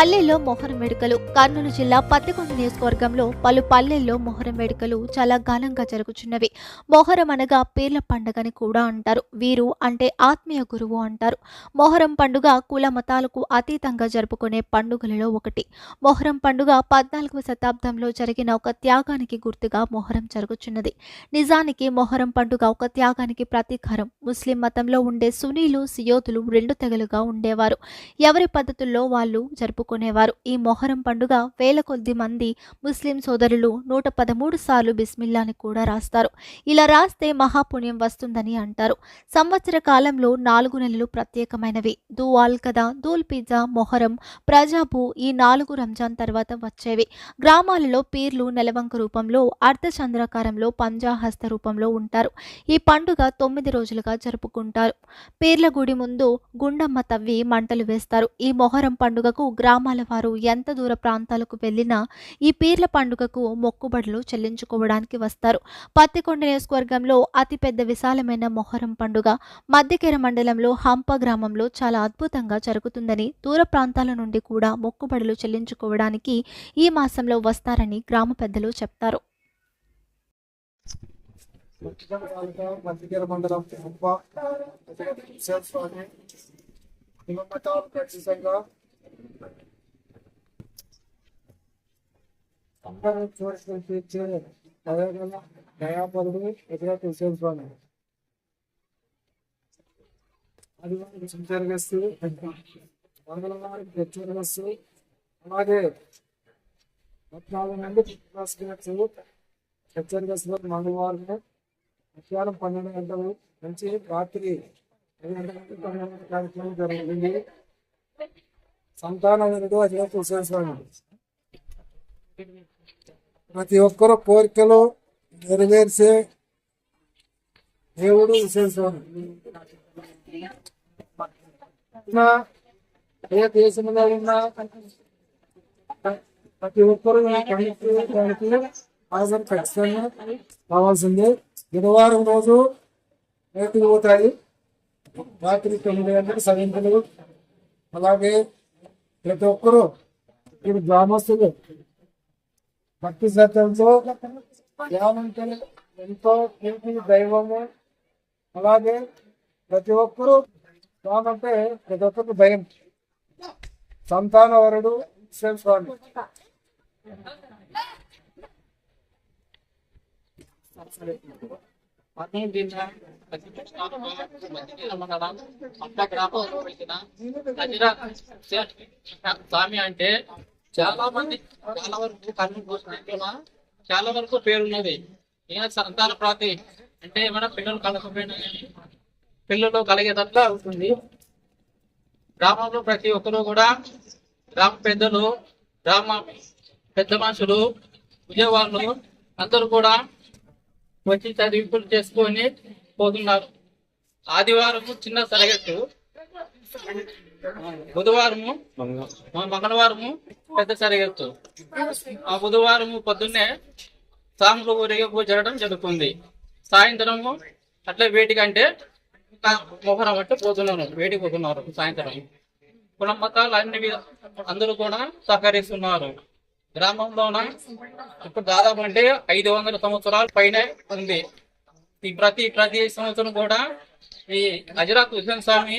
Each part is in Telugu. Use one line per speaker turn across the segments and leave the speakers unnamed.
పల్లెల్లో మొహరం వేడుకలు. కర్నూలు జిల్లా పత్తికొండ నియోజకవర్గంలో పలు పల్లెల్లో మొహరం వేడుకలు చాలా ఘనంగా జరుగుతున్నవి మొహరం అనగా పీర్ల పండుగని కూడా అంటారు. వీరు అంటే ఆత్మీయ గురువు అంటారు. మొహరం పండుగ కుల మతాలకు అతీతంగా జరుపుకునే పండుగలలో ఒకటి. మొహరం పండుగ పద్నాలుగవ శతాబ్దంలో జరిగిన ఒక త్యాగానికి గుర్తుగా మొహరం జరుగుతున్నది నిజానికి మొహరం పండుగ ఒక త్యాగానికి ప్రతీకారం. ముస్లిం మతంలో ఉండే సునీలు సియోతులు రెండు తెగలుగా ఉండేవారు. ఎవరి పద్ధతుల్లో వాళ్ళు జరుపుకు జరుపుకునేవారు ఈ మొహరం పండుగ వేల కొద్ది మంది ముస్లిం సోదరులు నూట పదమూడు సార్లు బిస్మిల్లాని కూడా రాస్తారు. ఇలా రాస్తే మహాపుణ్యం వస్తుందని అంటారు. సంవత్సర కాలంలో నాలుగు నెలలు ప్రత్యేకమైనవి. దూవాల్ కదా దూల్ పిజ్జా మొహరం ప్రజాబు ఈ నాలుగు రంజాన్ తర్వాత వచ్చేవి. గ్రామాలలో పీర్లు నెలవంక రూపంలో అర్ధచంద్రాకారంలో పంజాహస్త రూపంలో ఉంటారు. ఈ పండుగ తొమ్మిది రోజులుగా జరుపుకుంటారు. పీర్ల గుడి ముందు గుండమ్మ తవ్వి మంటలు వేస్తారు. ఈ మొహరం పండుగకు గ్రామాల వారు ఎంత దూర ప్రాంతాలకు వెళ్ళినా ఈ పీర్ల పండుగకు మొక్కుబడులు చెల్లించుకోవడానికి వస్తారు. పత్తికొండ నియోజకవర్గంలో అతిపెద్ద విశాలమైన మొహరం పండుగ మధ్యకెర మండలంలో హంప గ్రామంలో చాలా అద్భుతంగా జరుగుతుందని దూర ప్రాంతాల నుండి కూడా మొక్కుబడులు చెల్లించుకోవడానికి ఈ మాసంలో వస్తారని గ్రామ పెద్దలు చెప్తారు.
మండలం తాలూకా మంత్రిగిరి మండలం హంప స్వామి హిమమతాలు ఖచ్చితంగా అందరూ చూసి తీర్చే అదేవిధంగా దయాపరుడు ఎదురు హుసేన్ అది ఆదివారం సంచరిస్తూ మంగళవారం తెచ్చుకొస్తూ అలాగే పద్నాలుగు నుండి రాసుకున్నట్టు హెచ్చరికలు మంగళవారం మధ్యాహ్నం పన్నెండు గంటలు నుంచి రాత్రి ఐదు గంటల నుంచి పన్నెండు గంటల కార్యక్రమం జరుగుతుంది సంతాన వినుడు అజయ స్వామి ప్రతి ఒక్కరు కోరికలు నెరవేర్చే దేవుడు విశేషం ఏ దేశంలో ఉన్నా ప్రతి ఒక్కరు ఈ హాజరు ఖచ్చితంగా కావాల్సిందే. బుధవారం రోజు బయటకు పోతాయి. రాత్రి తొమ్మిది గంటలకు సరింపులు అలాగే ప్రతి ఒక్కరూ ఇప్పుడు గ్రామస్తులు భక్తి శ్రద్ధలతో ధ్యానంతో ఎంతో కీర్తి దైవము. అలాగే ప్రతి ఒక్కరూ స్వామంటే ప్రతి ఒక్కరికి భయం. సంతాన వరుడు స్వామి.
స్వామి అంటే చాలా మంది చాలా వరకు కన్ను పోసిన చాలా వరకు పేరున్నది ఈయన సంతాన ప్రాతి అంటే ఏమైనా పిల్లలు కలగకపోయినా కానీ పిల్లలు కలిగేటట్లా అవుతుంది. గ్రామంలో ప్రతి ఒక్కరు కూడా గ్రామ పెద్దలు గ్రామ పెద్ద మనుషులు విజయవాడలు అందరూ కూడా వచ్చి చదివింపులు చేసుకొని పోతున్నారు. ఆదివారం చిన్న తరగతి బుధవారము మంగళవారము పెద్ద సరిగత్తు ఆ బుధవారము పొద్దున్నే సాములు ఊరేగింపు జరగడం జరుగుతుంది. సాయంత్రము అట్లా వేటికంటే మొహరం అంటే పోతున్నారు వేటికి పోతున్నారు సాయంత్రం. కుల మతాలు అన్ని అందరూ కూడా సహకరిస్తున్నారు. గ్రామంలోన ఇప్పుడు దాదాపు అంటే ఐదు వందల సంవత్సరాల పైన ఉంది. ఈ ప్రతి ప్రతి సంవత్సరం కూడా ఈ హజరత్ హుసేన్ స్వామి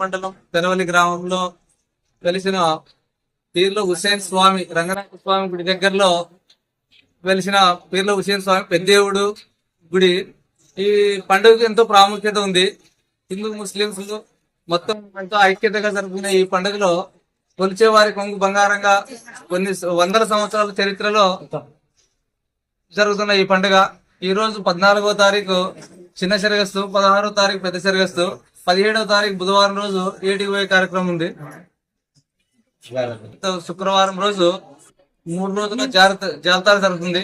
మండలం తెనవల్లి గ్రామంలో వెలిసిన పీర్ల హుసేన్ స్వామి రంగనాథ స్వామి గుడి దగ్గరలో వెలిసిన పీర్ల హుసేన్ స్వామి పెద్దేవుడు గుడి ఈ పండుగకు ఎంతో ప్రాముఖ్యత ఉంది. హిందూ ముస్లింస్ మొత్తం ఎంతో ఐక్యతగా జరుపుకునే ఈ పండుగలో కొలిచే వారి కొంగు బంగారంగా కొన్ని వందల సంవత్సరాల చరిత్రలో జరుగుతున్న ఈ పండుగ ఈ రోజు పద్నాలుగో తారీఖు చిన్న చెరగస్తు పదహారో తారీఖు పెద్ద చెరగస్తు పదిహేడవ తారీఖు బుధవారం రోజు ఏటికి పోయే కార్యక్రమం ఉంది. శుక్రవారం రోజు మూడు రోజుల జాగ్రత్త జాతర జరుగుతుంది.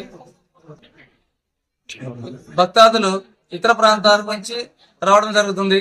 భక్తాదులు ఇతర ప్రాంతాల నుంచి రావడం జరుగుతుంది.